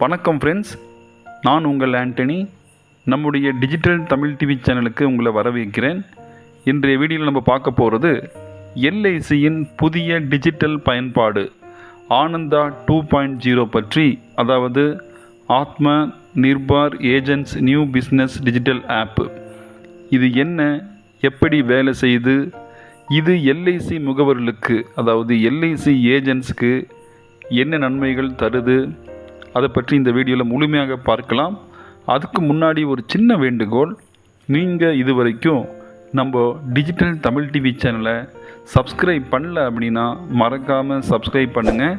வணக்கம் ஃப்ரெண்ட்ஸ் நான் உங்கள் ஆண்டனி. நம்முடைய டிஜிட்டல் தமிழ் டிவி சேனலுக்கு உங்களை வரவேற்கிறேன். இன்றைய வீடியோவில் நம்ம பார்க்க போகிறது எல்ஐசியின் புதிய டிஜிட்டல் பயன்பாடு ஆனந்தா டூ பாயிண்ட் ஜீரோ பற்றி அதாவது Atma Nirbhar agents new business digital app இது என்ன? எப்படி வேலை செய்யுது இது எல்ஐசி முகவர்களுக்கு அதாவது எல்ஐசி ஏஜென்ட்ஸ்க்கு என்ன நன்மைகள் தருது? அதை பற்றி இந்த வீடியோவில் முழுமையாக பார்க்கலாம். அதுக்கு முன்னாடி ஒரு சின்ன வேண்டுகோள் நீங்கள் இது வரைக்கும் நம்ம டிஜிட்டல் தமிழ் டிவி சேனலை சப்ஸ்கிரைப் பண்ணல அப்படின்னா மறக்காமல் சப்ஸ்கிரைப் பண்ணுங்கள்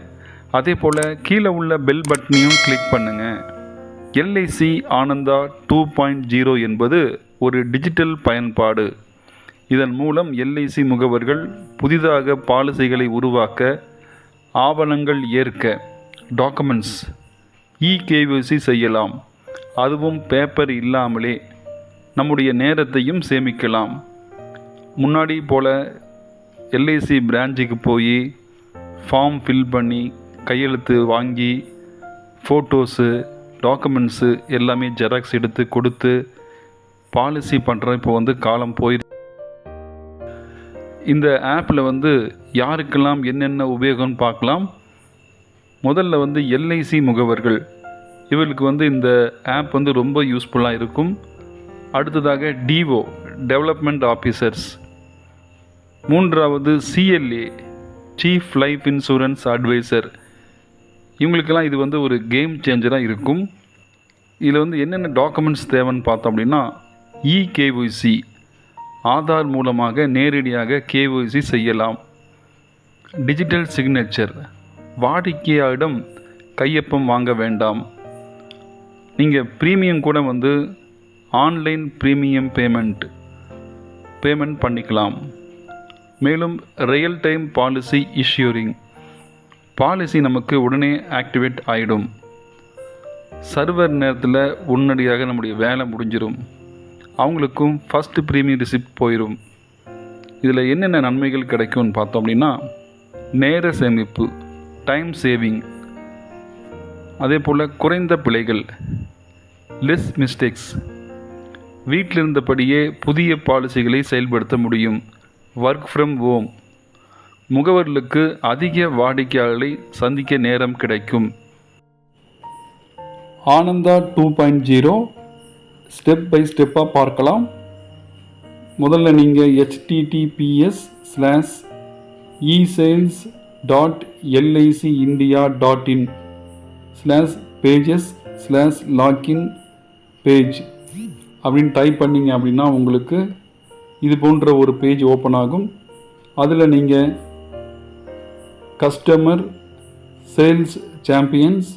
அதே போல் கீழே உள்ள பெல் பட்டனையும் கிளிக் பண்ணுங்கள் LIC Ananda two point zero என்பது ஒரு டிஜிட்டல் பயன்பாடு. இதன் மூலம் எல்ஐசி முகவர்கள் புதிதாக பாலிசிகளை உருவாக்க ஆவணங்கள் ஏற்க டாக்குமெண்ட்ஸ் இகேவிசி செய்யலாம். அதுவும் பேப்பர் இல்லாமலே நம்முடைய நேரத்தையும் சேமிக்கலாம். முன்னாடி போல் எல்ஐசி பிரான்ச்சுக்கு போய் ஃபார்ம் ஃபில் பண்ணி கையெழுத்து வாங்கி ஃபோட்டோஸு டாக்குமெண்ட்ஸு எல்லாமே ஜெராக்ஸ் எடுத்து கொடுத்து பாலிசி பண்ணுற இப்போ வந்து காலம் போயிரு. இந்த ஆப்பில் வந்து யாருக்கெல்லாம் என்னென்ன உபயோகம்னு பார்க்கலாம். முதல்ல வந்து எல்ஐசி முகவர்கள். இவர்களுக்கு வந்து இந்த ஆப் வந்து ரொம்ப யூஸ்ஃபுல்லாக இருக்கும். அடுத்ததாக டிஓ டெவலப்மெண்ட் ஆஃபீஸர்ஸ் மூன்றாவது CLA chief life insurance advisor இவங்களுக்கெல்லாம் இது வந்து ஒரு கேம் சேஞ்சராக இருக்கும். இதில் வந்து என்னென்ன டாக்குமெண்ட்ஸ் தேவைன்னு பார்த்தோம் அப்படின்னா இகேஒய்சி ஆதார் மூலமாக நேரடியாக கேஒய்சி செய்யலாம். டிஜிட்டல் சிக்னேச்சர் வாடிக்கையாரிடம் கையொப்பம் வாங்க வேண்டாம். நீங்கள் ப்ரீமியம் கூட வந்து ஆன்லைன் ப்ரீமியம் பேமெண்ட் பேமெண்ட் பண்ணிக்கலாம். மேலும் ரியல் டைம் பாலிசி இஷ்யூரிங் பாலிசி நமக்கு உடனே ஆக்டிவேட் ஆகிடும் சர்வர் நேரத்தில் உடனடியாக நம்முடைய வேலை முடிஞ்சிடும் அவங்களுக்கும் ஃபஸ்ட்டு ப்ரீமியம் ரிசிப்ட் போயிடும் இதில் என்னென்ன நன்மைகள் கிடைக்கும்னு பார்த்தோம் அப்படின்னா நேர சேமிப்பு. Time saving. அதே போல் குறைந்த பிழைகள் லெஸ் மிஸ்டேக்ஸ் வீட்டில் இருந்தபடியே புதிய பாலிசிகளை செயல்படுத்த முடியும். ஒர்க் ஃப்ரம் ஹோம் முகவர்களுக்கு அதிக வாடிக்கையாளர்களை சந்திக்க நேரம் கிடைக்கும். Ananda two point zero step by ஸ்டெப்பாக பார்க்கலாம். முதல்ல நீங்கள் HTTPS slash esales dot LIC India dot in slash pages slash login page அப்படின்னு டைப் பண்ணிங்க அப்படின்னா உங்களுக்கு இது போன்ற ஒரு பேஜ் ஓப்பன் ஆகும். அதில் நீங்கள் கஸ்டமர் சேல்ஸ் சாம்பியன்ஸ்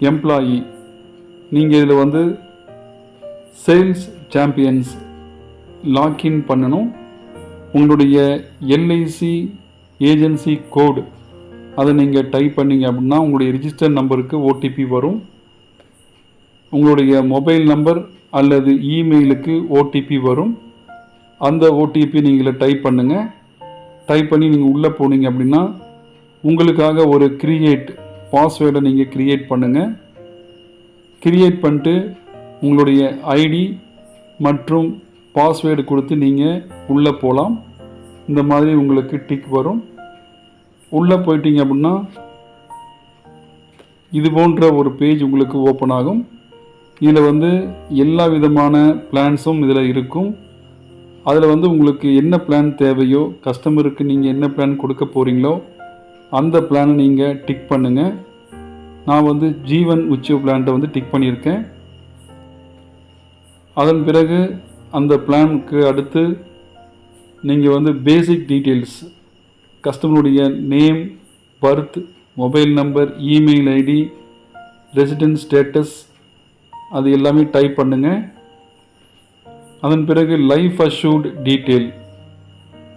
எம்ப்ளாயி நீங்கள் இதில் வந்து சேல்ஸ் சாம்பியன்ஸ் லாக்இன் பண்ணணும். உங்களுடைய எல்ஐசி ஏஜென்சி கோடு. அதை நீங்கள் டைப் பண்ணீங்க அப்படின்னா உங்களுடைய ரிஜிஸ்டர் நம்பருக்கு ஓடிபி வரும். உங்களுடைய மொபைல் நம்பர் அல்லது இமெயிலுக்கு ஓடிபி வரும். அந்த ஓடிபி நீங்கள் டைப் பண்ணுங்கள் டைப் பண்ணி நீங்கள் உள்ளே போனீங்க அப்படின்னா உங்களுக்காக ஒரு கிரியேட் பாஸ்வேர்டை நீங்கள் கிரியேட் பண்ணுங்கள் கிரியேட் பண்ணிட்டு உங்களுடைய ஐடி மற்றும் பாஸ்வேர்டு கொடுத்து நீங்கள் உள்ளே போகலாம் இந்த மாதிரி உங்களுக்கு டிக் வரும். உள்ளே போயிட்டீங்க அப்படின்னா இது போன்ற ஒரு பேஜ் உங்களுக்கு ஓப்பன் ஆகும். இதில் வந்து எல்லா விதமான பிளான்ஸும் இதில் இருக்கும். அதில் வந்து உங்களுக்கு என்ன பிளான் தேவையோ கஸ்டமருக்கு நீங்கள் என்ன பிளான் கொடுக்க போகிறீங்களோ அந்த பிளானை நீங்கள் டிக் பண்ணுங்கள் நான் வந்து ஜீவன் உச்சிவ பிளான்ட்டை வந்து டிக் பண்ணியிருக்கேன். அதன் பிறகு அந்த பிளானுக்கு அடுத்து நீங்கள் வந்து basic details கஸ்டமருடைய name birth mobile number email ID resident status அது எல்லாமே டைப் பண்ணுங்கள் அதன் பிறகு லைஃப் அஷ்யூர்ட் டீட்டெயில்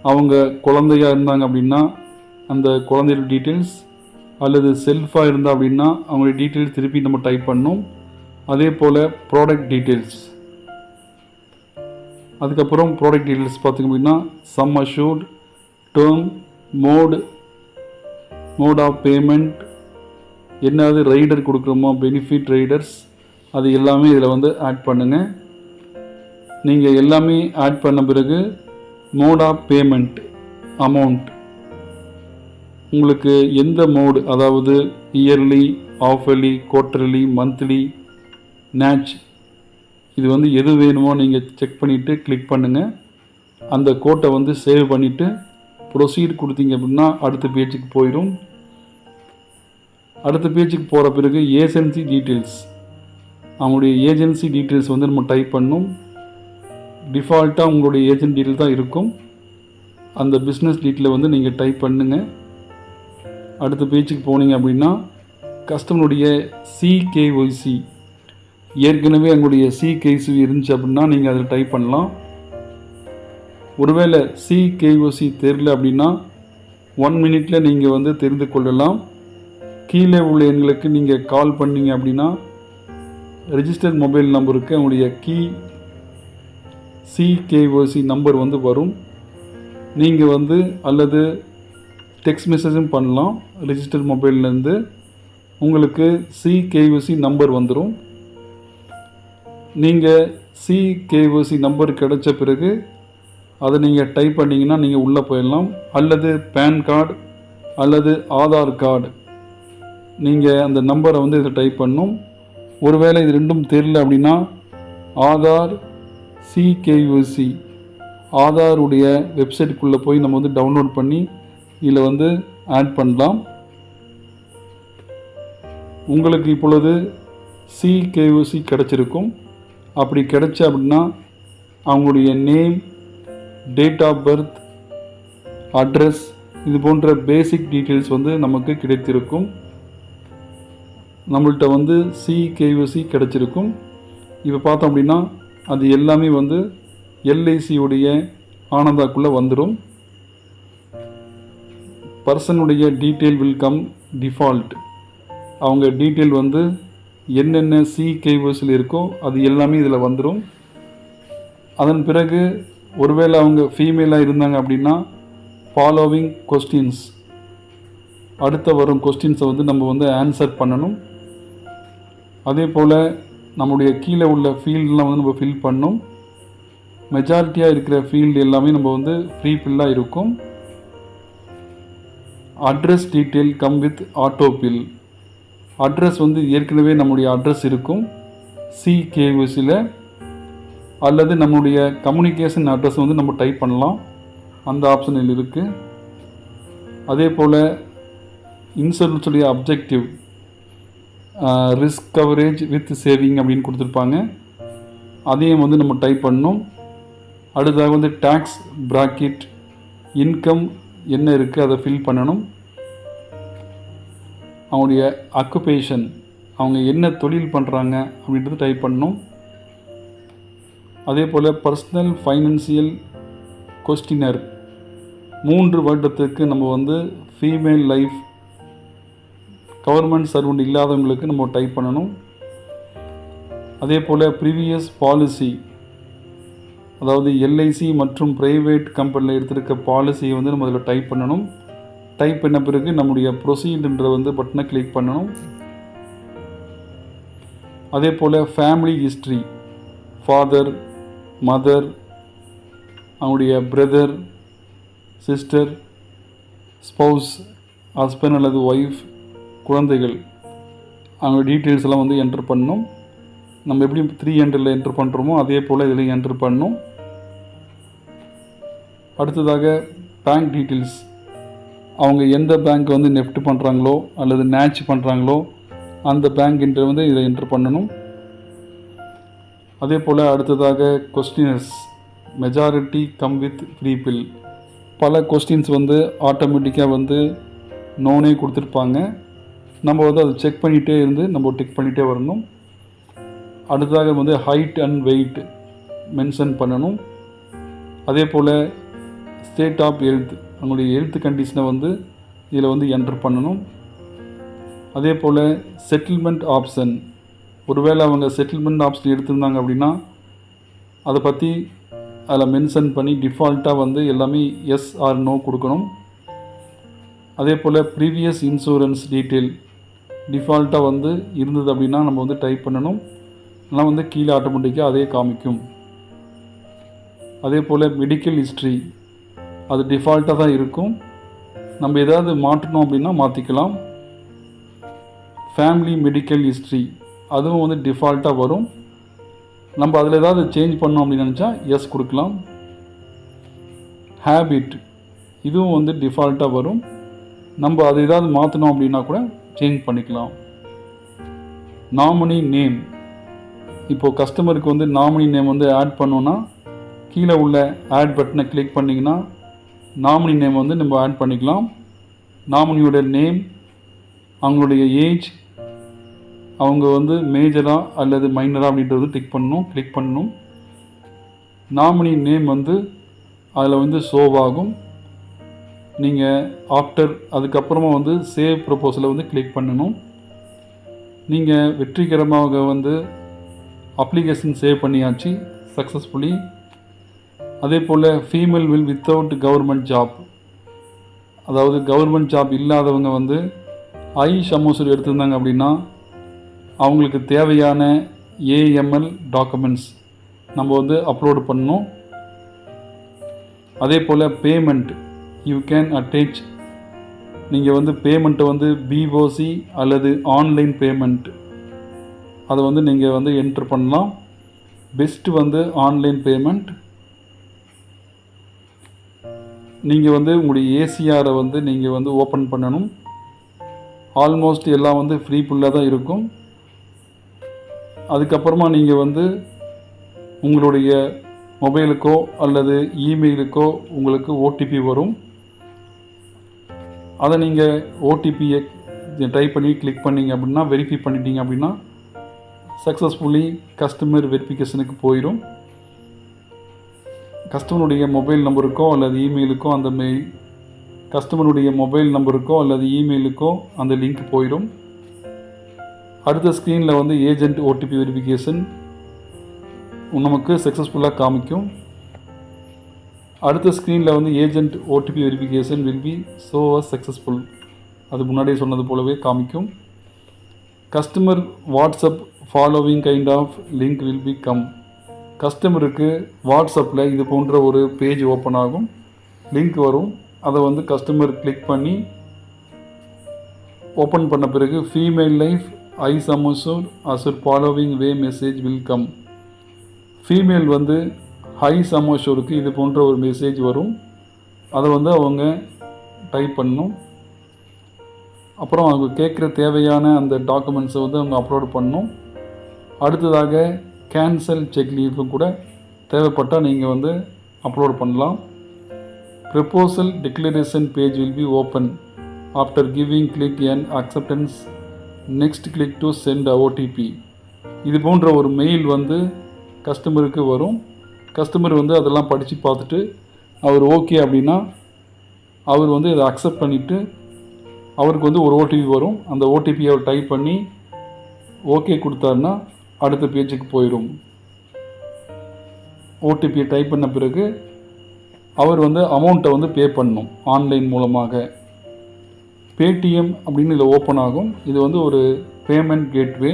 அவங்க குழந்தையாக இருந்தாங்க அப்படின்னா அந்த குழந்தையோட டீட்டெயில்ஸ் அல்லது செல்ஃபாக இருந்தால் அப்படின்னா அவங்களுடைய டீட்டெயில்ஸ் திருப்பி நம்ம டைப் பண்ணோம். அதே போல் ப்ராடக்ட் டீட்டெயில்ஸ் அதுக்கப்புறம் ப்ராடக்ட் டீட்டெயில்ஸ் பார்த்திங்க அப்படின்னா sum assured term mode mode of payment என்னது ரைடர் கொடுக்குறோமோ பெனிஃபிட் ரைடர்ஸ் அது எல்லாமே இதில் வந்து ஆட் பண்ணுங்கள் நீங்கள் எல்லாமே ஆட் பண்ண பிறகு மோட் ஆஃப் பேமெண்ட் அமௌண்ட் உங்களுக்கு எந்த மோடு அதாவது yearly half yearly quarterly monthly NACH இது வந்து எது வேணுமோ நீங்கள் செக் பண்ணிவிட்டு கிளிக் பண்ணுங்கள் அந்த கோட்டை வந்து சேவ் பண்ணிவிட்டு ப்ரொசீட் கொடுத்தீங்க அப்படின்னா அடுத்த பேஜுக்கு போயிடும். அடுத்த பேஜுக்கு போகிற பிறகு ஏஜென்சி டீட்டெயில்ஸ் அவங்களுடைய ஏஜென்சி டீட்டெயில்ஸ் வந்து நம்ம டைப் பண்ணணும் டிஃபால்ட்டாக உங்களுடைய ஏஜென்ட் டீட்டெயில் தான் இருக்கும். அந்த பிஸ்னஸ் டீட்டெயிலை வந்து நீங்கள் டைப் பண்ணுங்கள் அடுத்த பேஜுக்கு போனீங்க அப்படின்னா கஸ்டமருடைய சிகேஒய்சி ஏற்கனவே உங்களுடைய சிகேசி இருந்துச்சு அப்படின்னா நீங்கள் அதில் டைப் பண்ணலாம். ஒருவேளை சிகேஓசி தெரியல அப்படின்னா ஒன் மினிட்ல நீங்கள் வந்து தெரிந்து கொள்ளலாம். கீழே உள்ள எண்களுக்கு நீங்கள் கால் பண்ணீங்க அப்படின்னா ரிஜிஸ்டர்ட் மொபைல் நம்பருக்கு உங்களுடைய கீ சிகேஓசி நம்பர் வந்து வரும். நீங்கள் வந்து அல்லது டெக்ஸ்ட் மெசேஜும் பண்ணலாம். ரிஜிஸ்டர் மொபைல்லேருந்து உங்களுக்கு சிகேஓசி நம்பர் வந்துடும் நீங்கள் சிகேஓசி நம்பர் கிடைச்ச பிறகு அதை நீங்கள் டைப் பண்ணிங்கன்னா நீங்கள் உள்ளே போயிடலாம். அல்லது பேன் கார்டு அல்லது ஆதார் கார்டு நீங்கள் அந்த நம்பரை வந்து இதில் டைப் பண்ணும். ஒருவேளை இது ரெண்டும் தெரியல அப்படின்னா ஆதார் சிகேயூசி ஆதாருடைய வெப்சைட்டுக்குள்ளே போய் நம்ம வந்து டவுன்லோட் பண்ணி இதில் வந்து ஆட் பண்ணலாம். உங்களுக்கு இப்பொழுது சிகேயூசி கிடச்சிருக்கும். அப்படி கிடைச்ச அப்படின்னா அவங்களுடைய name date of birth address இது போன்ற பேசிக் டீட்டெயில்ஸ் வந்து நமக்கு கிடைத்திருக்கும். நம்மள்கிட்ட வந்து சிகேயூசி கிடச்சிருக்கும். இப்போ பார்த்தோம் அப்படின்னா அது எல்லாமே வந்து எல்ஐசியுடைய ஆனந்தாக்குள்ளே வந்துடும் பர்சனுடைய டீட்டெயில் வில் கம் டிஃபால்ட் அவங்க டீட்டெயில் வந்து என்னென்ன சி சிகேஓசியில் இருக்கோ அது எல்லாமே இதில் வந்துடும் அதன் பிறகு ஒருவேளை அவங்க ஃபீமேலாக இருந்தாங்க அப்படின்னா ஃபாலோவிங் கொஸ்டின்ஸ் அடுத்த வரும் கொஸ்டின்ஸை வந்து நம்ம வந்து ஆன்சர் பண்ணணும். அதே போல் நம்முடைய கீழே உள்ள ஃபீல்டெலாம் வந்து நம்ம ஃபில் பண்ணணும். மெஜாரிட்டியாக இருக்கிற ஃபீல்டு எல்லாமே நம்ம வந்து ஃப்ரீ ஃபில்லாக இருக்கும். Address detail come with auto fill address வந்து ஏற்கனவே நம்முடைய அட்ரஸ் இருக்கும். சிகேஓசியில் அல்லது நம்முடைய கம்யூனிகேஷன் அட்ரஸ் வந்து நம்ம டைப் பண்ணலாம். அந்த ஆப்ஷனில் இருக்குது அதே போல் இன்சூரன்ஸுடைய objective risk coverage with saving அப்படின்னு கொடுத்துருப்பாங்க. அதையும் வந்து நம்ம டைப் பண்ணணும். அடுத்ததாக வந்து டேக்ஸ் ப்ராக்கெட் இன்கம் என்ன இருக்குது அதை ஃபில் பண்ணணும். அவங்களுடைய அக்குபேஷன் அவங்க என்ன தொழில் பண்ணுறாங்க அப்படின்றது டைப் பண்ணணும். அதே போல் பர்சனல் ஃபைனான்சியல் கொஸ்டினர் மூன்று வருடத்துக்கு நம்ம வந்து ஃபீமேல் லைஃப் கவர்மெண்ட் சர்வெண்ட் இல்லாதவங்களுக்கு நம்ம டைப் பண்ணணும். அதே போல் ப்ரீவியஸ் பாலிசி அதாவது எல்ஐசி மற்றும் ப்ரைவேட் கம்பெனியில் எடுத்திருக்க பாலிசியை வந்து நம்ம அதில் டைப் பண்ணணும். டைப் பண்ண பிறகு நம்முடைய ப்ரொசீடுன்ற வந்து பட்டனை கிளிக் பண்ணணும். அதே போல் ஃபேமிலி ஹிஸ்ட்ரி ஃபாதர் மதர் அவங்களுடைய பிரதர் சிஸ்டர் ஸ்பௌஸ் ஹஸ்பண்ட் அல்லது ஒய்ஃப் குழந்தைகள். அவங்க டீட்டெயில்ஸ் எல்லாம் வந்து என்டர் பண்ணணும். நம்ம எப்படி த்ரீ ஹண்ட்ரடில் என்டர் பண்ணுறோமோ அதே போல் இதில் என்டர் பண்ணணும் அடுத்ததாக பேங்க் டீட்டெயில்ஸ் அவங்க எந்த பேங்க் வந்து நெஃப்ட் பண்ணுறாங்களோ அல்லது நேச் பண்ணுறாங்களோ அந்த பேங்க் இன்டர் வந்து இதை என்ட்ரு பண்ணணும். அதே போல் அடுத்ததாக questionnaires majority come with prefill பல கொஸ்டின்ஸ் வந்து ஆட்டோமேட்டிக்காக வந்து நோனே கொடுத்துருப்பாங்க. நம்ம வந்து அதை செக் பண்ணிகிட்டே இருந்து நம்ம டிக் பண்ணிகிட்டே வரணும். அடுத்ததாக வந்து ஹைட் அண்ட் வெயிட் மென்ஷன் பண்ணணும். அதே போல் ஸ்டேட் ஆஃப் ஹெல்த் நம்மளுடைய ஹெல்த் கண்டிஷனை வந்து இதில் வந்து என்டர் பண்ணணும். அதே போல் செட்டில்மெண்ட் ஆப்ஷன் ஒருவேளை அவங்க செட்டில்மெண்ட் ஆப்ஷன் எடுத்திருந்தாங்க அப்படின்னா அதை பற்றி அதில் மென்ஷன் பண்ணி டிஃபால்ட்டாக வந்து எல்லாமே எஸ் ஆர் நோ கொடுக்கணும். அதே போல் ப்ரீவியஸ் இன்சூரன்ஸ் டீட்டெயில் டிஃபால்ட்டாக வந்து இருந்தது அப்படின்னா நம்ம வந்து டைப் பண்ணணும். ஆனால் வந்து கீழே ஆட்டோமேட்டிக்காக அதே காமிக்கும். அதே போல் மெடிக்கல் ஹிஸ்ட்ரி அது டிஃபால்ட்டாக தான் இருக்கும். நம்ம ஏதாவது மாற்றணும் அப்படின்னா மாற்றிக்கலாம் ஃபேமிலி மெடிக்கல் ஹிஸ்ட்ரி அதுவும் வந்து டிஃபால்ட்டாக வரும். நம்ம அதில் ஏதாவது சேஞ்ச் பண்ணோம் அப்படின்னு நினச்சா எஸ் கொடுக்கலாம். ஹேபிட் இதுவும் வந்து டிஃபால்ட்டாக வரும். நம்ம அதை ஏதாவது மாற்றணும் அப்படின்னா கூட சேஞ்ச் பண்ணிக்கலாம். நாமினி நேம் இப்போது கஸ்டமருக்கு வந்து நாமினி நேம் வந்து ஆட் பண்ணோன்னா கீழே உள்ள ஆட் பட்டனை கிளிக் பண்ணிங்கன்னா நாமினி நேம் வந்து நம்ம ஆட் பண்ணிக்கலாம். நாமினியோட நேம் அவங்களுடைய ஏஜ் அவங்க வந்து மேஜராக அல்லது மைனராக அப்படின்றது டிக் பண்ணணும் கிளிக் பண்ணணும். நாமினி நேம் வந்து அதில் வந்து ஷோவ் ஆகும். நீங்கள் ஆஃப்டர் அதுக்கப்புறமா வந்து சேவ் ப்ரொப்போசலை வந்து கிளிக் பண்ணணும். நீங்கள் வெற்றிகரமாக வந்து அப்ளிகேஷன் சேவ் பண்ணியாச்சு சக்ஸஸ்ஃபுல்லி அதே போல் female will without government job அதாவது கவர்மெண்ட் ஜாப் இல்லாதவங்க வந்து ஐ சமோசர் எடுத்திருந்தாங்க அப்படின்னா அவங்களுக்கு தேவையான ஏஎம்எல் டாக்குமெண்ட்ஸ் நம்ம வந்து அப்லோடு பண்ணணும். அதே போல் பேமெண்ட் யூ கேன் அட்டேச் நீங்கள் வந்து பேமெண்ட்டை வந்து பிஓசி அல்லது ஆன்லைன் பேமெண்ட் அதை வந்து நீங்கள் வந்து என்ட்ரு பண்ணலாம். பெஸ்ட்டு வந்து ஆன்லைன் பேமெண்ட் நீங்கள் வந்து உங்களுடைய ஏசிஆரை வந்து நீங்கள் வந்து ஓப்பன் பண்ணணும். ஆல்மோஸ்ட் எல்லாம் வந்து ஃப்ரீ ஃபுல்லாக தான் இருக்கும். அதுக்கப்புறமா நீங்கள் வந்து உங்களுடைய மொபைலுக்கோ அல்லது இமெயிலுக்கோ உங்களுக்கு ஓடிபி வரும். அதை நீங்கள் ஓடிபியை டைப் பண்ணி கிளிக் பண்ணீங்க அப்படின்னா வெரிஃபை பண்ணிட்டீங்க அப்படின்னா சக்ஸஸ்ஃபுல்லி கஸ்டமர் வெரிஃபிகேஷனுக்கு போயிடும் கஸ்டமருடைய மொபைல் நம்பருக்கோ அல்லது இமெயிலுக்கோ அந்த மெயில் கஸ்டமருடைய மொபைல் நம்பருக்கோ அல்லது இமெயிலுக்கோ அந்த லிங்க் போயிடும். அடுத்த ஸ்க்ரீனில் வந்து ஏஜென்ட் ஓடிபி வெரிஃபிகேஷன் நமக்கு சக்ஸஸ்ஃபுல்லாக காமிக்கும். அடுத்த ஸ்க்ரீனில் வந்து agent OTP verification will be so successful அது முன்னாடியே சொன்னது போலவே காமிக்கும். Customer WhatsApp following kind of link will be come கஸ்டமருக்கு வாட்ஸ்அப்பில் இது போன்ற ஒரு பேஜ் ஓப்பன் ஆகும். லிங்க் வரும். அதை வந்து கஸ்டமர் கிளிக் பண்ணி ஓப்பன் பண்ண பிறகு ஃபீமேல் லைஃப் ஐ சமோசூர் அசுர் following way message will come female வந்து ஹை சமோஷோருக்கு இது போன்ற ஒரு மெசேஜ் வரும். அதை வந்து அவங்க டைப் பண்ணணும். அப்புறம் அவங்க கேட்குற தேவையான அந்த டாக்குமெண்ட்ஸை வந்து அவங்க அப்லோட் பண்ணணும். அடுத்ததாக கேன்சல் செக் லீஃபும் கூட தேவைப்பட்டால் நீங்கள் வந்து அப்லோட் பண்ணலாம். Proposal declaration page will be open after giving click and acceptance next click to send OTP இது போன்ற ஒரு மெயில் வந்து கஸ்டமருக்கு வரும். கஸ்டமர் வந்து அதெல்லாம் படித்து பார்த்துட்டு அவர் ஓகே அப்படின்னா அவர் வந்து இதை அக்செப்ட் பண்ணிவிட்டு அவருக்கு வந்து ஒரு ஓடிபி வரும். அந்த ஓடிபி அவர் டைப் பண்ணி ஓகே கொடுத்தாருன்னா அடுத்த பேஜுக்கு போயிடும் ஓடிபியை டைப் பண்ண பிறகு அவர் வந்து அமௌண்ட்டை வந்து பே பண்ணும் ஆன்லைன் மூலமாக. பேடிஎம் அப்படின்னு இதில் ஓப்பன் ஆகும். இது வந்து ஒரு பேமெண்ட் கேட்வே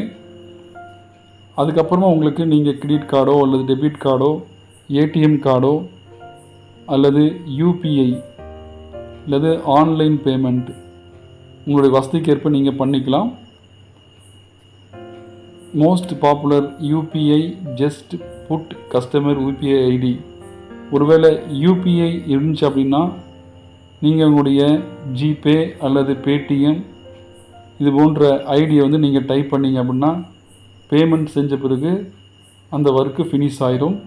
அதுக்கப்புறமா உங்களுக்கு நீங்கள் கிரெடிட் கார்டோ அல்லது டெபிட் கார்டோ ஏடிஎம் கார்டோ அல்லது யூபிஐ அல்லது ஆன்லைன் பேமெண்ட் உங்களுடைய வசதிக்கேற்ப நீங்கள் பண்ணிக்கலாம். Most popular UPI just put customer UPI ID ஒருவேளை யூபிஐ இருந்துச்சு அப்படின்னா நீங்கள் உங்களுடைய ஜிபே அல்லது பேடிஎம் இது போன்ற ஐடியை வந்து நீங்கள் டைப் பண்ணீங்க அப்படின்னா பேமெண்ட் செஞ்ச பிறகு அந்த ஒர்க்கு ஃபினிஷ் ஆயிரும்.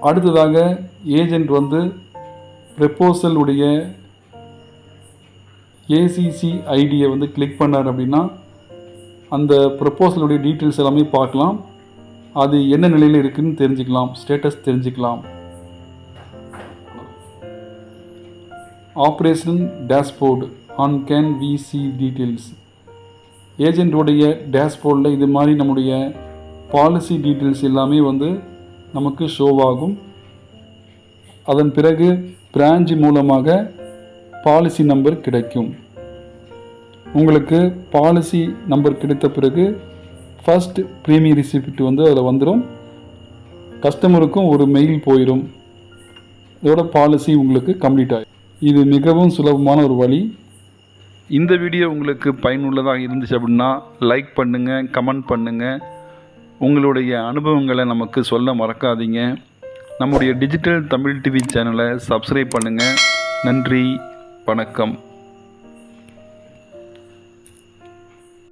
அடுத்ததாக ஏஜெண்ட் வந்து ப்ரெப்போசல் உடைய ஏசிசி ஐடியை வந்து கிளிக் பண்ணார் அப்படின்னா அந்த ப்ரப்போசலுடைய டீட்டெயில்ஸ் எல்லாமே பார்க்கலாம். அது என்ன நிலையில் இருக்குதுன்னு தெரிஞ்சுக்கலாம். ஸ்டேட்டஸ் தெரிஞ்சுக்கலாம். Operation dashboard on can we see details ஏஜென்ட்டுடைய டேஷ்போர்டில் இது மாதிரி நம்முடைய பாலிசி டீட்டெயில்ஸ் எல்லாமே வந்து நமக்கு ஷோவாகும் அதன் பிறகு பிரான்ச் மூலமாக பாலிசி நம்பர் கிடைக்கும். உங்களுக்கு பாலிசி நம்பர் கிடைத்த பிறகு ஃபர்ஸ்ட் ப்ரீமியம் ரிசிப்ட் வந்து அதில் வந்துடும் கஸ்டமருக்கும் ஒரு மெயில் போயிடும் இதோட பாலிசி உங்களுக்கு கம்ப்ளீட் ஆகிடும் இது மிகவும் சுலபமான ஒரு வழி. இந்த வீடியோ உங்களுக்கு பயனுள்ளதாக இருந்துச்சு அப்படின்னா லைக் பண்ணுங்கள் கமெண்ட் பண்ணுங்கள் உங்களுடைய அனுபவங்களை நமக்கு சொல்ல மறக்காதீங்க. நம்முடைய டிஜிட்டல் தமிழ் டிவி சேனலை சப்ஸ்கிரைப் பண்ணுங்கள் நன்றி வணக்கம்.